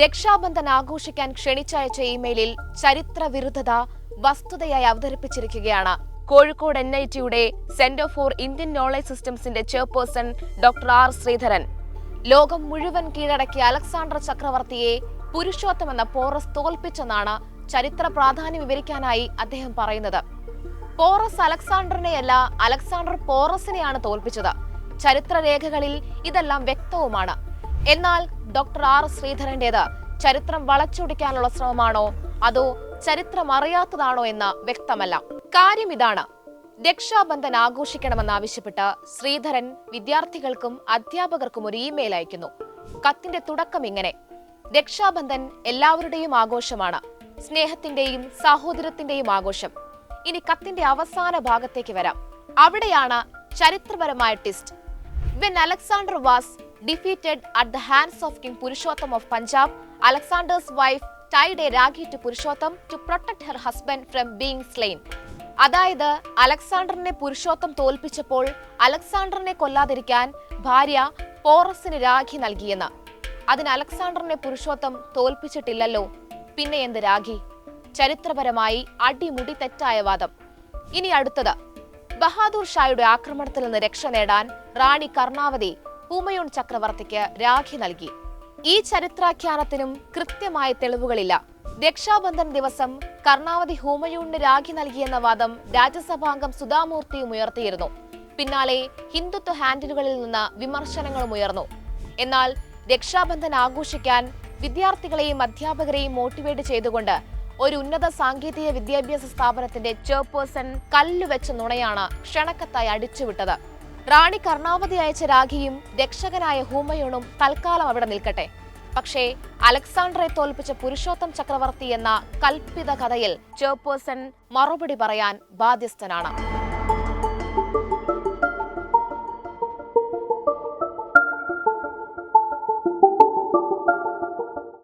രക്ഷാബന്ധൻ ആഘോഷിക്കാൻ ക്ഷണിച്ചയച്ച ഇമെയിലിൽ ചരിത്രവിരുദ്ധത വസ്തുതയായി അവതരിപ്പിച്ചിരിക്കുകയാണ്. കോഴിക്കോട് എൻ ഐ ടിയുടെ സെന്റർ ഫോർ ഇന്ത്യൻ നോളജ് സിസ്റ്റംസിന്റെ ചെയർപേഴ്സൺ ഡോക്ടർ ആർ ശ്രീധരൻ. ലോകം മുഴുവൻ കീഴടക്കിയ അലക്സാണ്ടർ ചക്രവർത്തിയെ പുരുഷോത്തം എന്ന പോറസ് തോൽപ്പിച്ചെന്നാണ് ചരിത്ര പ്രാധാന്യം വിവരിക്കാനായി അദ്ദേഹം പറയുന്നത്. പോറസ് അലക്സാണ്ടറിനെയല്ല അലക്സാണ്ടർ പോറസിനെയാണ് തോൽപ്പിച്ചത്. ചരിത്രരേഖകളിൽ ഇതെല്ലാം വ്യക്തവുമാണ്. എന്നാൽ ഡോക്ടർ ആർ ശ്രീധരന്റേത് ചരിത്രം വളച്ചൊടിക്കാനുള്ള ശ്രമമാണോ? അതോ ചരിത്രം അറിയാത്തതാണോ എന്ന് വ്യക്തമല്ല. കാര്യം ഇതാണ്. രക്ഷാബന്ധൻ ആഘോഷിക്കണമെന്നാവശ്യപ്പെട്ട് ശ്രീധരൻ വിദ്യാർത്ഥികൾക്കും അധ്യാപകർക്കും ഒരു ഇമെയിൽ അയക്കുന്നു. കത്തിന്റെ തുടക്കം ഇങ്ങനെ. രക്ഷാബന്ധൻ എല്ലാവരുടെയും ആഘോഷമാണ്. സ്നേഹത്തിന്റെയും സഹോദരത്തിന്റെയും ആഘോഷം. ഇനി കത്തിന്റെ അവസാന ഭാഗത്തേക്ക് വരാം. അവിടെയാണ് ചരിത്രപരമായ twist when Alexander was defeated at the hands of king Purushottam of Punjab Alexander's wife tied a rakhi to Purushottam to protect her husband from being slain അതായത് അലക്സാണ്ടറിനെ പുരുഷോത്തം തോൽപ്പിച്ചപ്പോൾ അലക്സാണ്ടറിനെ കൊല്ലാതിരിക്കാൻ ഭാര്യ പോറസിന് രാഖി നൽകിയെന്ന്. അതിന് അലക്സാണ്ടറിനെ പുരുഷോത്തം തോൽപ്പിച്ചിട്ടില്ലല്ലോ. പിന്നെ എന്ത് രാഖി? ചരിത്രപരമായി അടിമുടി തെറ്റായ വാദം. ഇനി അടുത്തത്. ബഹാദൂർ ഷായുടെ ആക്രമണത്തിൽ നിന്ന് രക്ഷ നേടാൻ റാണി കർണാവതി ഹുമയൂൺ ചക്രവർത്തിക്ക് രാഖി നൽകി. ഈ ചരിത്രാഖ്യാനത്തിനും കൃത്യമായ തെളിവുകളില്ല. രക്ഷാബന്ധൻ ദിവസം കർണാവതി ഹുമയൂണിന് രാഖി നൽകിയെന്ന വാദം രാജ്യസഭാംഗം സുധാമൂർത്തിയും ഉയർത്തിയിരുന്നു. പിന്നാലെ ഹിന്ദുത്വ ഹാൻഡിലുകളിൽ നിന്ന് വിമർശനങ്ങളും ഉയർന്നു. എന്നാൽ രക്ഷാബന്ധൻ ആഘോഷിക്കാൻ വിദ്യാർത്ഥികളെയും അധ്യാപകരെയും മോട്ടിവേറ്റ് ചെയ്തുകൊണ്ട് ഒരു ഉന്നത സാങ്കേതിക വിദ്യാഭ്യാസ സ്ഥാപനത്തിന്റെ ചെയർപേഴ്സൺ കല്ലുവെച്ച നുണയാണ് ക്ഷണക്കത്തായി അടിച്ചുവിട്ടത്. റാണി കർണാവതി അയച്ച രാഖിയും രക്ഷകനായ ഹൂമയൂണും തൽക്കാലം അവിടെ നിൽക്കട്ടെ. പക്ഷേ അലക്സാണ്ടറെ തോൽപ്പിച്ച പുരുഷോത്തം ചക്രവർത്തി എന്ന കൽപ്പിത കഥയിൽ ചെയർപേഴ്സൺ മറുപടി പറയാൻ ബാധ്യസ്ഥനാണ്.